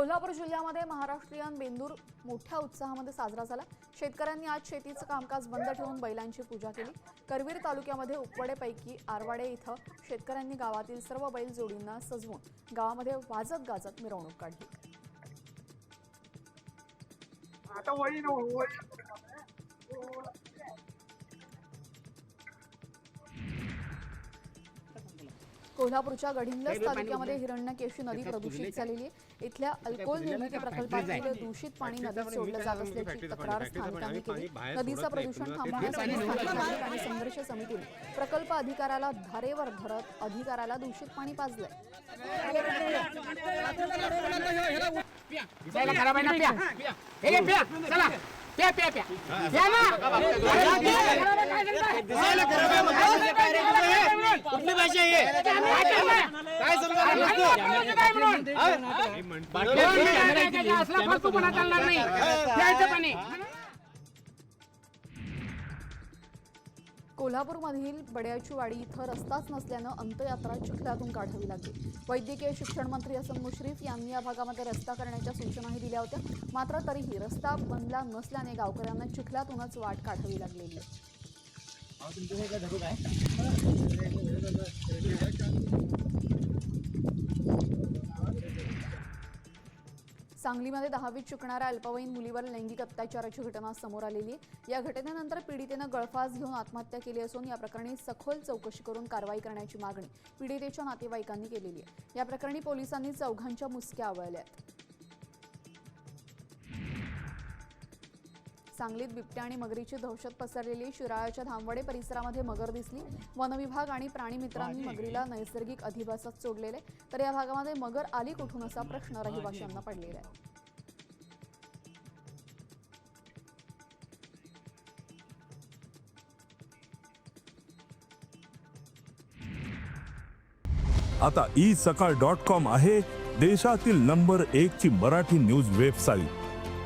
कोल्हापूर जिल्ह्यामध्ये महाराष्ट्रीयन बेंदूर मोठ्या उत्साहामध्ये साजरा झाला. शेतकऱ्यांनी आज शेतीचं कामकाज बंद ठेवून बैलांची पूजा केली. करवीर तालुक्यामध्ये उपवडेपैकी आरवाडे इथं शेतकऱ्यांनी गावातील सर्व बैल जोडींना सजवून गावामध्ये वाजत गाजत मिरवणूक काढली. आता कोल्हापूरच्या गडिंग्लज तालुक्यामध्ये हिरण्यकेशी नदी प्रदूषित झालेली आहे इथल्या अल्कोहोल निर्मिती प्रकल्पातील दूषित पाणी नदीत सोडलं जात असल्याची तक्रार स्थानिकांनी केली नदीचं प्रदूषण थांबवण्यासाठी स्थानिक नागरिक आणि संघर्ष समितीने प्रकल्प अधिकाऱ्याला धारेवर धरत अधिकाऱ्याला दूषित पाणी पाजलंय कुठली भाषा आहे. काय समजा कोल्हापूरमधील बड्याची वाडी इथं रस्ताच नसल्यानं अंतयात्रा चिखलातून काढावी लागली. वैद्यकीय शिक्षण मंत्री हसन मुश्रीफ यांनी या भागामध्ये रस्ता करण्याच्या सूचनाही दिल्या होत्या. मात्र तरीही रस्ता बनला नसल्याने गावकऱ्यांना चिखलातूनच वाट काढावी लागलेली. सांगलीमध्ये दहावीत शिकणाऱ्या अल्पवयीन मुलीवर लैंगिक अत्याचाराची घटना समोर आलेली आहे. या घटनेनंतर पीडितेनं गळफास घेऊन आत्महत्या केली असून या प्रकरणी सखोल चौकशी करून कारवाई करण्याची मागणी पीडितेच्या नातेवाईकांनी केलेली आहे. या प्रकरणी पोलिसांनी चौघांच्या मुसक्या आवळल्या आहेत. सांगलीत बिबट्या आणि मगरीची दहशत पसरलेली शिराळ्याच्या धामवडे परिसरामध्ये मगर दिसली. वनविभाग आणि प्राणीमित्रांनी मगरीला नैसर्गिक अधिवासात सोडलेले. तर या भागामध्ये मगर आली कुठून असा प्रश्न रहिवाशांना पडलेला आहे. आता ई सकाळ डॉट कॉम आहे देशातील नंबर एक ची मराठी न्यूज वेबसाईट